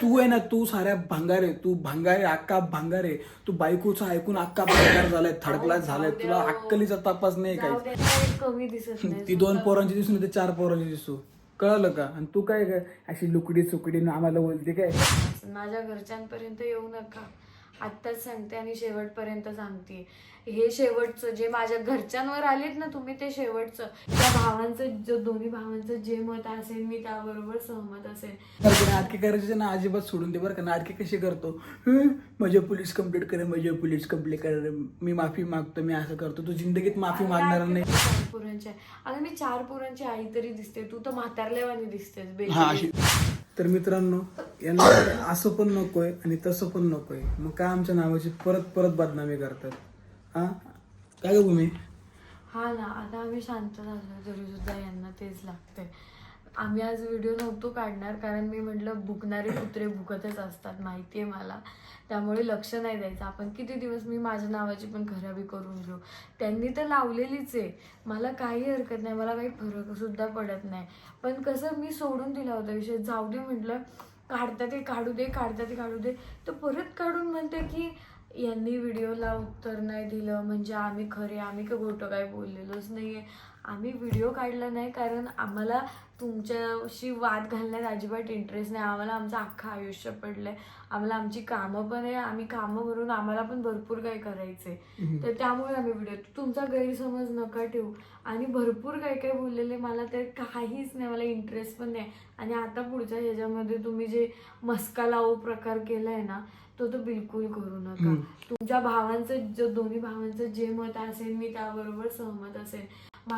तू आहे ना तू साऱ्या भांगार आहे तू भांगार आहे अक्का भांगार आहे. तू बायकोचं ऐकून अक्का भांगार झालाय थडकला झालाय. तुला अक्कलीचा तपास नाही काही. कमी दिसत नाही ती दोन पोरांची दिसून ते चार पोरांची दिसू. कळलं का? आणि तू काय काय अशी लुकडी सुकडी न आम्हाला बोलते काय? माझ्या घरच्यांपर्यंत येऊ नका. आत्ताच सांगते आणि शेवटपर्यंत सांगते. हे शेवटचं जे माझ्या घरच्यांवर आलेत ना तुम्ही ते शेवटचं. त्या भावांचं जो दोन्ही भावांचं जे मत असेल मी त्याबरोबर सहमत असेल. नाटके करायचे ना अजिबात सोडून दे बरं का. नाटके कशी करतो? माझे पोलीस कंप्लीट करे माझे पोलीस कंप्लीट करे. मी माफी मागतो मी असं करतो. तू जिंदगीत माफी मागणार नाही. चार पोरांची. आहे. अगं मी चार पोरांची आई तरी दिसते. तू तर म्हातारलेवानी दिसतेस बे अशी तर मित्रांनो यांना असं पण नकोय आणि तसं पण नकोय. मग काय आमच्या नावाची परत परत बदनामी करतात? हा? काय ग भूमी? हा ना आता आम्ही शांत झालो तरी सुद्धा यांना तेच लागतंय. आम्ही आज व्हिडिओ नव्हतो काढणार कारण मी म्हटलं भुकणारे कुत्रे भुकतच असतात माहिती आहे मला. त्यामुळे लक्ष नाही द्यायचं. आपण किती दिवस मी माझ्या नावाची पण खराबी करून घेऊ. त्यांनी तर लावलेलीच आहे. मला काही हरकत नाही मला काही फरकसुद्धा पडत नाही. पण कसं मी सोडून दिला होता विषय. जाऊ दे म्हटलं काढता ते काढू दे काढता ते काढू दे. तर परत काढून म्हणते की यांनी व्हिडिओला उत्तर नाही दिलं. म्हणजे आम्ही खरे आम्ही का खोटं काय बोललेलोच नाहीये. आम्ही व्हिडिओ काढला नाही कारण आम्हाला तुमच्याशी वाद घालण्यात अजिबात इंटरेस्ट नाही. आम्हाला आमचं अख्खं आयुष्य पडलंय. आम्हाला आमची कामं पण आहे. आम्ही कामं भरून आम्हाला पण भरपूर काही करायचंय. तर त्यामुळे आम्ही व्हिडिओ तुमचा गैरसमज नका ठेवू. आणि भरपूर काय काय बोललेले मला ते काहीच नाही. मला इंटरेस्ट पण नाही. आणि आता पुढच्या ह्याच्यामध्ये तुम्ही जे मस्का लावू प्रकार केलाय ना तो तर बिलकुल करू नका. तुमच्या भावांचं जो दोन्ही भावांचं जे मत असेल मी त्याबरोबर सहमत असेल.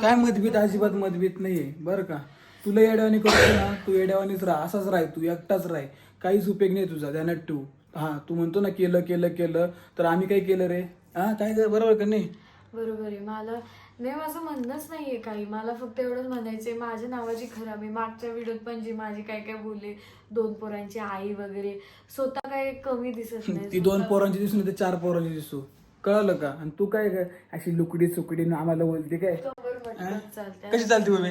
काय मतभेद? अजिबात मतभेद नाहीये. बरं का? तुला येड्यावानी करतो ना तू येड्यावानीच राह. असाच राह तू. एकटाच राह. काहीच उपयोग नाही तुझा. ध्यानात ठेवू हा तू म्हणतो ना केलं केलं केलं तर आम्ही काय केलं रे? हा काय बरोबर का नाही? बरोबर आहे. मला नाही माझं म्हणणंच नाहीये काही. मला फक्त एवढंच म्हणायचंय माझ्या नावाची खराबी मागच्या व्हिडिओत पण जी माझी काय काय बोलले दोन पोरांची आई वगैरे स्वतः काय कमी दिसत नाही ती दोन पोरांची दिसून ते चार पोरांची दिसू. कळलं का? आणि तू काय काय अशी लुकडी सुकडी न आम्हाला बोलते काय कंबर मटकत चालते. कशी चालते मम्मी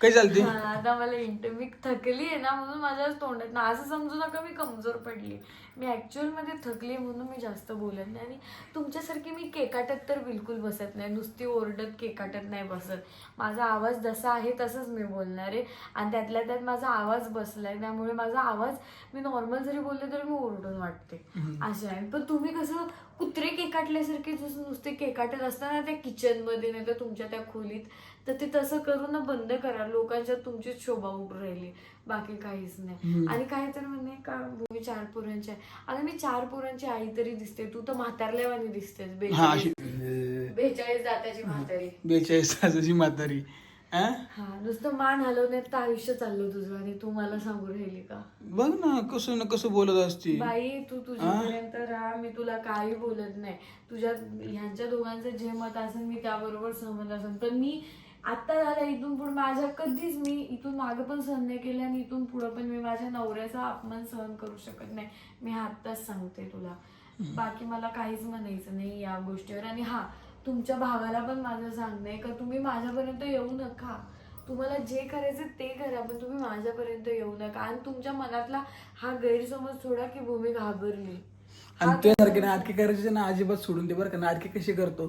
कशी चालते हा, आता मला इंटर मी थकली आहे ना म्हणून माझ्या तोंडात ना असं समजू नका मी कमजोर पडली. मी ऍक्च्युअलमध्ये थकली म्हणून मी जास्त बोलत नाही. आणि तुमच्यासारखी मी केकाटत तर बिलकुल बसत नाही. नुसती ओरडत केकाटत नाही बसत. माझा आवाज जसा आहे तसंच मी बोलणार आहे. आणि त्यातल्या त्यात माझा आवाज बसलाय त्यामुळे माझा आवाज मी नॉर्मल जरी बोलले तरी मी ओरडून वाटते. असे आहे. पण तुम्ही कसं कुत्रे केकाटल्यासारखे जसं नुसते केकाटत असताना त्या किचनमध्ये नाही तर तुमच्या त्या खोलीत तर ते तसं करून ना बंद करा. लोकांच्या तुमचीच शोभा उभं राहिली. बाकी काहीच नाही. आणि काय तर म्हणे का मी चार पोरांची आहे. आता मी चार पोरांची आई तरी दिसते. तू तर दिसतेस हा अशी बेचाळीस जाताची म्हातारी. बेचाळीस तासाची म्हातारी. हा हा नुसतं मान हलवण्यात तर आयुष्य चाललं तुझं आणि तू मला सांगू राहिली का? बघ ना कसं ना कसं बोलत असती. बाई तू तुझ्यापर्यंत राहा. मी तुला काही बोलत नाही. तुझ्या ह्यांच्या दोघांचं जे मत असेल मी त्याबरोबर सहमत असेल पण मी आता झालं इथून पुढे माझ्या कधीच मी इथून मागे पण सहन नाही केलं आणि इथून पुढे पण मी माझ्या नवऱ्याचा अपमान सहन करू शकत नाही. मी आत्ताच सांगते तुला. बाकी मला काहीच म्हणायचं नाही या गोष्टीवर. आणि हा तुमच्या भावाला पण माझं सांगणं आहे का? तुम्ही माझ्यापर्यंत येऊ नका. तुम्हाला जे करायचं ते करा पण तुम्ही माझ्यापर्यंत येऊ नका. आणि तुमच्या मनातला हा गैरसमज थोडा की भूमी घाबरली. आणि तुझ्यासारखे नाटके करायचे ना अजिबात सोडून दे बरं का. नाटके कशी करतो?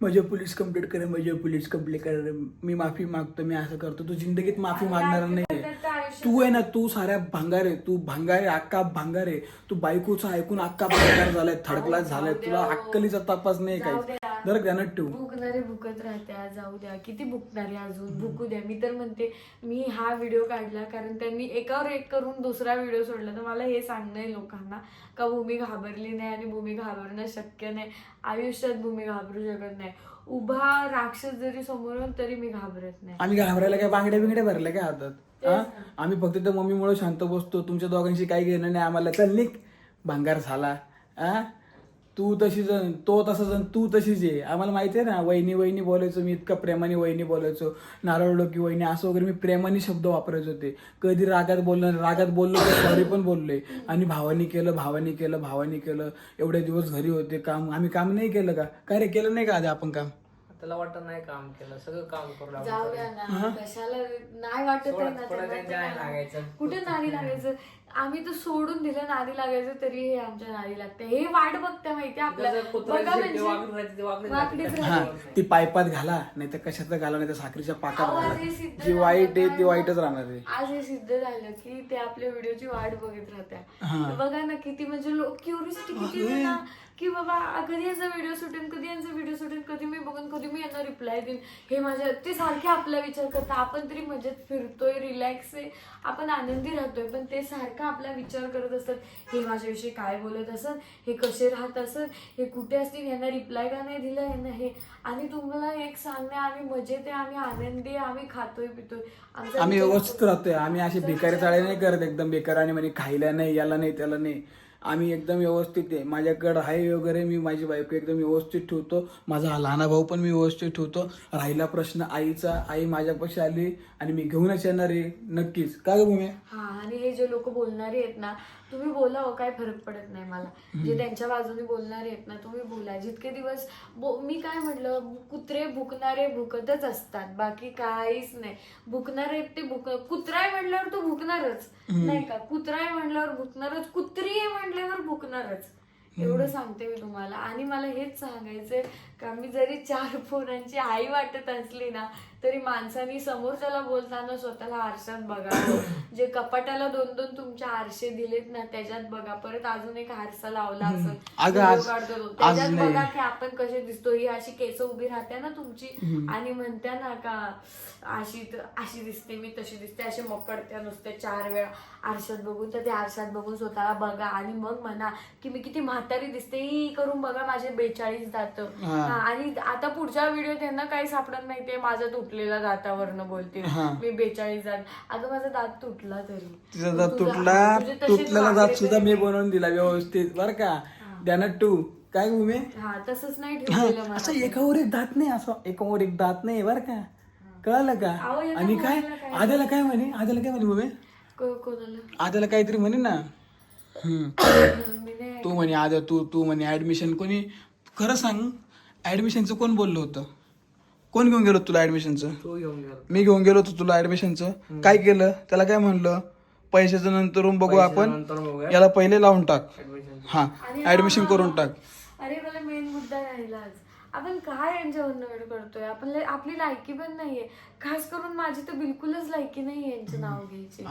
हं, माझे पोलीस कंप्लीट करे माझे पोलीस कंप्लीट करे मी माफी मागतो मी असं करतो. तू जिंदगीत माफी मागणार नाही तू आहे ना तू साऱ्या भांगार आहे तू भांगार आहे अक्का भांगार आहे तू बायकोचं ऐकून अक्का भांगार झालाय थडकला झालाय. तुला अक्कलीचा तपास नाही द्या. जरा ध्यानात ठेवू. भुकणारे भुकत राहत्या जाऊ द्या. किती भुकणारे अजून? भुकू द्या. मी तर म्हणते मी हा व्हिडिओ काढला कारण त्यांनी एकावर एक करून दुसरा व्हिडिओ सोडला. तर मला हे सांगणं आहे लोकांना का भूमी घाबरली नाही आणि भूमी घाबरणं शक्य नाही. आयुष्यात भूमी घाबरू शकत नाही. उभा राक्षस जरी समोर तरी मी घाबरत नाही. आम्ही घाबरायला काय बांगड्या बिंगड्या भरल्या काय हातात? हा? आम्ही फक्त त्या मम्मीमुळे शांत बसतो. तुमच्या दोघांशी काही घेणं नाही आम्हाला. चल निक भांगार झाला. हा? तू तशी जण तो तसा जण तू तशीच आहे. आम्हाला माहिती आहे ना वहिनी वहिनी बोलायचो मी इतका प्रेमाने वहिनी बोलायचो. नारळ की वहिनी असं वगैरे मी प्रेमाने शब्द वापरायचे होते कधी रागात बोलणं रागात बोललो तर सॉरी पण बोललोय. आणि भावानी केलं भावानी केलं भावानी केलं. एवढे दिवस घरी होते काम आम्ही काम नाही केलं का? काय रे केलं नाही का आधी आपण काम? त्याला वाटत नाही काम केलं सगळं काम करू जाऊ द्या ना कशाला नाही वाटत आहे ना थोडं त्यांना त्यांच्या तर नाही लागायचं. कुठे नाही लागायचं? आम्ही तर सोडून दिलं नादी लागायचं तरी हे आमच्या नादी लागते. हे वाट बघते माहिती आपल्या जर कुत्र्याची बघा शेपटी म्हणजे वाकडीच राहते, ती वाकडीच वाकडीच राहते. हा. राहते. ती पायपात घाला नाही तर कशात घाला नाही तर साखरेच्या पाकात हे सिद्ध जी वाईट आहे ती? वाईटच राहणार आहे. आज हे सिद्ध झालं की ते आपल्या व्हिडिओची वाट बघत राहत्या. बघा ना किती म्हणजे लोक क्युरियोसिटी किती आहे ना की बाबा कधी यांचा व्हिडिओ सुटेन कधी यांचा व्हिडिओ सुटेन कधी मी बघून कधी मी यांना रिप्लाय देईन. हे माझ्या ते सारखे आपला विचार करतात. आपण तरी मजेत फिरतोय रिलॅक्स आहे. आपण आनंदी राहतोय पण ते सारखं आपला विचार करत असतात. हे माझ्याविषयी काय बोलत असत? हे कसे राहत असत? हे कुठे असतील? यांना रिप्लाय का नाही दिलं? यांना हे. आणि तुम्हाला एक सांगणे आम्ही मजेत आहे आम्ही आनंदी आहे आम्ही खातोय पितोय. आम्ही व्यवस्थित राहतोय. आम्ही असे भिकारी चाळे नाही करत एकदम बेकाराने म्हणजे खायला नाही याला नाही त्याला नाही. आम्ही एकदम व्यवस्थित आहे. माझ्याकडं आहे वगैरे मी माझी बायको एकदम व्यवस्थित ठेवतो. माझा हा लहाना भाऊ पण मी व्यवस्थित ठेवतो. राहिला प्रश्न आईचा आई माझ्यापाशी आली आणि मी घेऊनच येणार आहे नक्कीच. का ग भूमी हा आणि हे जे लोक बोलणारे आहेत ना तुम्ही बोला हो काय फरक पडत नाही मला. जे त्यांच्या बाजूने बोलणारे आहेत ना तुम्ही बोला. जितके दिवस बो- मी काय म्हटलं कुत्रे भुकणारे भुकतच असतात बाकी काहीच नाही. भुकणारे आहेत ते भुक कुत्रा आहे म्हटल्यावर तो भुकणारच. नाही का? कुत्रा आहे म्हटल्यावर भुकणारच कुत्री आहे म्हटल्यावर भुकणारच. एवढं सांगते मी तुम्हाला. आणि मला हेच सांगायचंय का मी जरी चार पोरांची आई वाटत असली ना तरी माणसानी समोरच्याला बोलताना स्वतःला आरशात बघा. जे कपाटाला दोन दोन तुमचे आरशे दिलेत ना त्याच्यात बघा. परत अजून एक आरसा लावला असेल. अगं, व्हिडिओ आज- काढतो तो. आज त्याच्यात नाही. बघा की आपण कसे दिसतो. ही अशी केस उभी राहते ना तुमची. आणि म्हणत्या ना का अशी अशी दिसते मी तशी दिसते. असे मकडत्या नुसते चार वेळा. आरशात बघून तर ते आरशात बघून स्वतःला बघा आणि मग म्हणा की मी किती म्हातारी दिसते. ही करून बघा माझे बेचाळीस दात. आणि आता पुढच्या व्हिडिओ त्यांना काही सापडत नाही ते माझा तुटलेला दातावरनं बोलते. मी बेचाळीस दात. अगं माझा दात तुटला तरी. तिचा दात तुझा- तुटला तुझे तुटलेला दात सुद्धा मी बनवून दिला व्यवस्थित बर का? ध्यानात टू काय हा तसंच नाही असं एकावर एक दात नाही असं एकावर एक दात नाही बर का? कळालं का? आणि काय? आद्याला काय म्हणे? आद्याला काय म्हणे को- कोणाला? आद्याला काहीतरी म्हणे ना. हम्म. मी नाही तू म्हणे आद्या तू तू म्हणे ऍडमिशन कोणी खरं सांग ऍडमिशनचं कोण बोललं होतं? कोण घेऊन गेलो तुला ऍडमिशनचं तू घेऊन गेला मी घेऊन गेलो होतो तुला ऍडमिशनचं काय केलं? त्याला काय म्हणलं? पैशाचं नंतर बघू आपण. नंतर बघूया. याला पहिले लावून टाक. ऍडमिशन हा आणि ऍडमिशन करून. टाक. अरे मला मेन मुद्दा राहिला आज. आपण काय यांच्यावरनं वेळ करतोय? आपण आपली लायकी पण नाहीये. खास करून माझी तर बिलकुलच लायकी नाहीये यांचं नाव घ्यायची.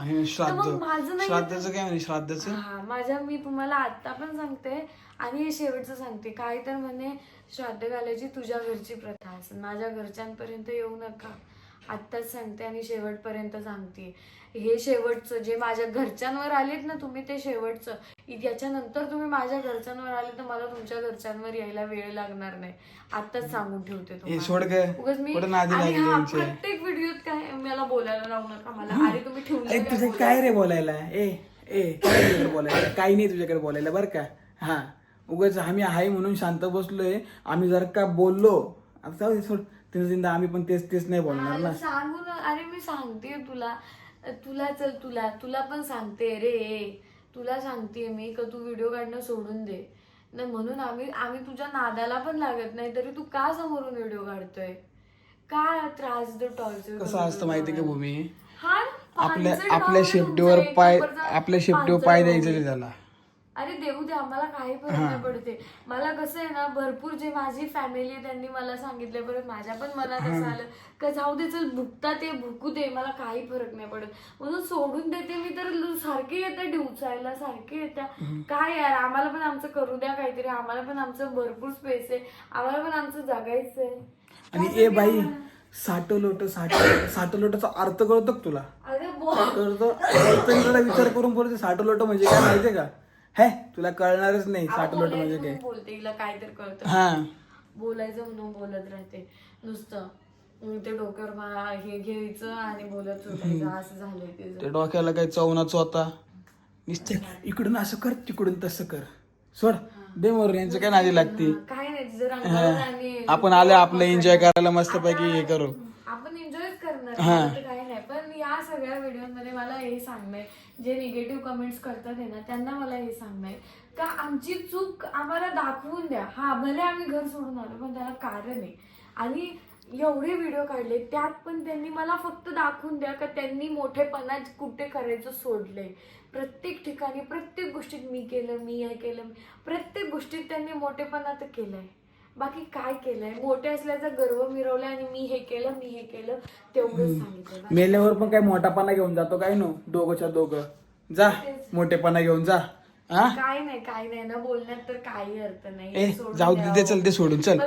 मग माझं नाही श्राद्धाचं हा माझ्या मी तुम्हाला आता पण सांगते आणि हे शेवटचं सांगते. काय तर म्हणे श्राद्ध घालायची तुझ्या घरची प्रथा असेल. माझ्या घरच्यांपर्यंत येऊ नका. आत्ताच सांगते आणि शेवटपर्यंत सांगते. हे शेवटचं जे माझ्या घरच्यांवर आलेत ना तुम्ही ते शेवटचं. याच्यानंतर तुम्ही माझ्या घरच्यांवर आले तर मला तुमच्या घरच्यांवर यायला वेळ लागणार नाही. आत्ताच सांगून ठेवते उगाच मी आणि हा, प्रत्येक व्हिडिओत काय मला बोलायला लावू नका मला. अरे तुम्ही ठेवलं अरे काय तुझं बोलायला? काय रे बोलायला? ए ए काय बोलायला? काही नाही तुझ्याकडे बोलायला बरं का? हा. उगाच आम्ही आहे म्हणून शांत बसलोय. आम्ही जर का बोललो आता सोड. जिंदा आम्ही पण तेच तेच नाही बोलणार ना. सांगू ना. अरे मी सांगते तुला. तुला चल तुला. तुला पण सांगते. रे तुला सांगते मी का तू व्हिडिओ काढणं सोडून दे. न म्हणून आम्ही आम्ही तुझ्या नादाला पण लागत नाही. तरी तू का समोरून व्हिडिओ काढतोय? का त्रास देतो टॉर्चर कसं असतं माहिती का भूमी? हा आपल्या आपल्या शेपटीवर पाय आपल्या शेपटीवर पाय द्यायचं त्याला? अरे देऊ दे आम्हाला काही फरक नाही पडते. मला कसं आहे ना भरपूर जे माझी फॅमिली त्यांनी मला सांगितलं परत माझ्या पण मनात असं आलं का जाऊ दे चल भुकता ते भुकू दे मला काही फरक नाही पडत. म्हणून सोडून देते मी तर सारखे येतात डिवचायला सारखे येतात काय यार आम्हाला पण आमचं करू द्या काहीतरी आम्हाला पण आमचं भरपूर स्पेस आहे. आम्हाला पण आमचं जगायचंय आणि ए बाई साठो लोट साठो साठो लोटाचा अर्थ कळतो का तुला? अरे बोल. कळतो विचार करून बोलते साठो लोट म्हणजे काय माहितीये का? हे? तुला कळणारच नाही साठो लोट म्हणजे काय? बोलते हिला काय तर कळतं. हा. बोलायचं म्हणून बोलत राहते. नुसतं ते डोक्यावर मा- हे घ्यायचं आणि बोलत सुटायचं असं झालंय ते ते डोक्याला काही चवनाच होता नुसते इकडून असं कर तिकडून तसं कर. सोड दे मोर यांचं काय नादी लागते? काय नाही तिचं रंगावर आणि आपण आले आपलं एन्जॉय करायला मस्त पैकी हे करू आपण एन्जॉयच करणार ह्या सगळ्या व्हिडिओमध्ये मला हे सांगणं आहे, जे निगेटिव्ह कमेंट्स करतात आहे ना त्यांना मला हे सांगणं आहे. का आमची चूक आम्हाला दाखवून द्या. हा भले आम्ही घर सोडून आलो पण त्याला कारण आहे. आणि एवढे व्हिडिओ काढले त्यात पण त्यांनी मला फक्त दाखवून द्या का त्यांनी मोठेपणा कुठे करायचं सोडलंय. प्रत्येक ठिकाणी प्रत्येक गोष्टीत मी केलं मी हे केलं. प्रत्येक गोष्टीत त्यांनी मोठेपणा तर केलं आहे बाकी काय केलंय? मोठे असल्याचा गर्व मिरवलाय आणि मी हे केलं मी हे केलं तेवढंच सांगितलं बाकी. मेल्यावर पण काय मोठापणा घेऊन जातो काय नो? दोघंच्या दोघं. जा मोठेपणा घेऊन जा. हा? काय नाही काय नाही ना बोलण्यात तर काही अर्थ नाही. ए जाऊ दे. चल ते सोडून चल.